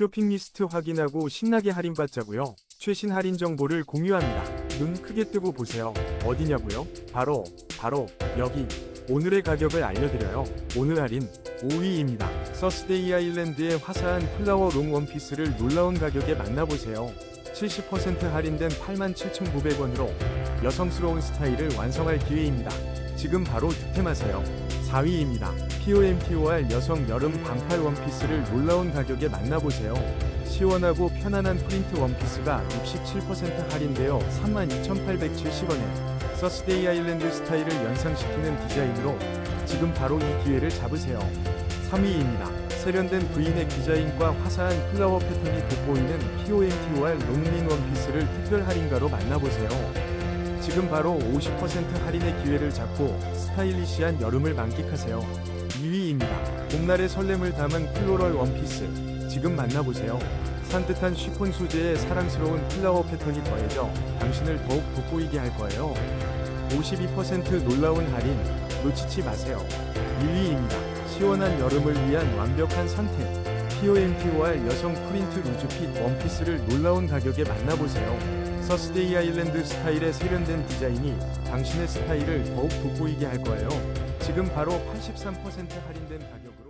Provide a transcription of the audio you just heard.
쇼핑 리스트 확인하고 신나게 할인받자고요. 최신 할인 정보를 공유합니다. 눈 크게 뜨고 보세요. 어디냐고요? 바로 바로 여기. 오늘의 가격을 알려드려요. 오늘 할인 5위입니다. 서스데이 아일랜드의 화사한 플라워 롱 원피스를 놀라운 가격에 만나보세요. 70% 할인된 87,900원으로 여성스러운 스타일을 완성할 기회입니다. 지금 바로 득템하세요. 4위입니다. POMTOR 여성 여름 반팔 원피스를 놀라운 가격에 만나보세요. 시원하고 편안한 프린트 원피스가 67% 할인되어 32,870원에 서스데이 아일랜드 스타일을 연상시키는 디자인으로 지금 바로 이 기회를 잡으세요. 3위입니다. 세련된 브이넥 디자인과 화사한 플라워 패턴이 돋보이는 POMTOR 롱린 원피스를 특별 할인가로 만나보세요. 지금 바로 50% 할인의 기회를 잡고 스타일리시한 여름을 만끽하세요. 2위입니다. 봄날의 설렘을 담은 플로럴 원피스. 지금 만나보세요. 산뜻한 쉬폰 소재의 사랑스러운 플라워 패턴이 더해져 당신을 더욱 돋보이게 할 거예요. 52% 놀라운 할인 놓치지 마세요. 1위입니다. 시원한 여름을 위한 완벽한 선택. POMTOR 여성 프린트 루즈핏 원피스를 놀라운 가격에 만나보세요. 서스데이 아일랜드 스타일의 세련된 디자인이 당신의 스타일을 더욱 돋보이게 할 거예요. 지금 바로 83% 할인된 가격으로